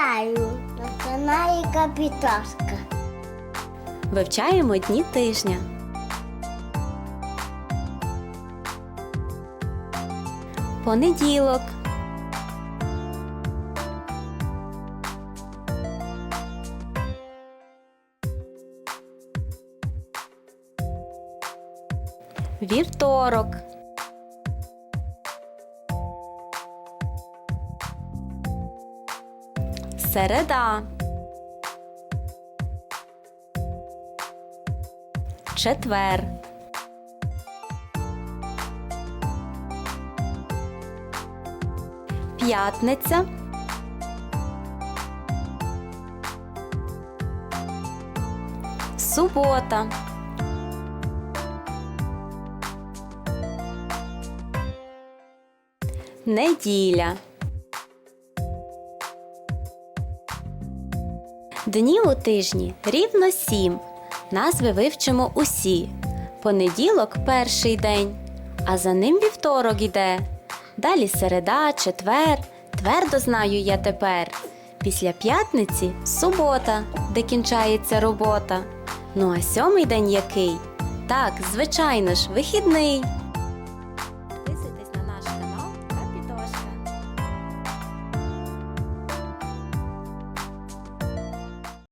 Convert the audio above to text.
Вітаю на каналі Капітошка. Вивчаємо дні тижня. Понеділок. Вівторок. Середа. Четвер. П'ятниця. Субота. Неділя. Дні у тижні рівно сім. Назви вивчимо усі. Понеділок перший день, а за ним вівторок іде. Далі середа, четвер, твердо знаю я тепер. Після п'ятниці субота, де кінчається робота. Ну а сьомий день який? Так, звичайно ж, вихідний.